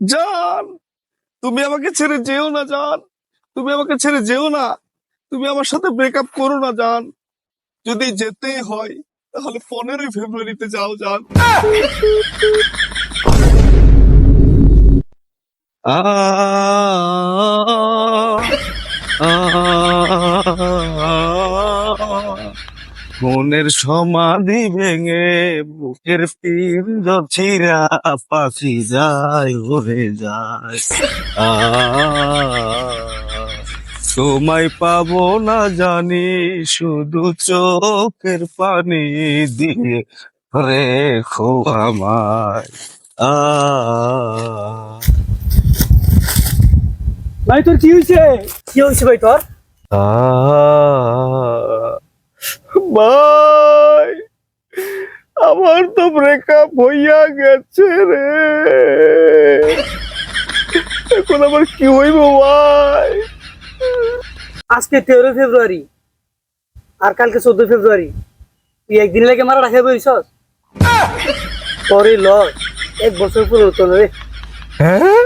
জান তুমি আমাকে ছেড়ে যেও না জান তুমি আমাকে ছেড়ে যেও না তুমি আমার সাথে ব্রেকআপ করো না জান যদি যেতেই হয় তাহলে পনেরোই ফেব্রুয়ারিতে যাও জান মনের সমাধি ভেঙে বুকের পিঞ্জর ছিঁড়া পাখি যায় উড়ে যায়। আ, তোমায় পাবো না জানি শুধু চোখের পানি দিয়ে রেখো আমায়। আ ভাই তোর কি হয়েছে কি হয়েছে ভাই তোর? আহ, ভাই আমার তো ব্রেকআপ হইয়া গেছে রে। এখন আমার কি হইব ভাই? আজকে তেরোই ফেব্রুয়ারি আর কালকে চোদ্দ ফেব্রুয়ারি। তুই একদিন লাগে মারা রাখে বইছস তোর এই লস। এক বছর পুরো উত্তর রে হ্যাঁ?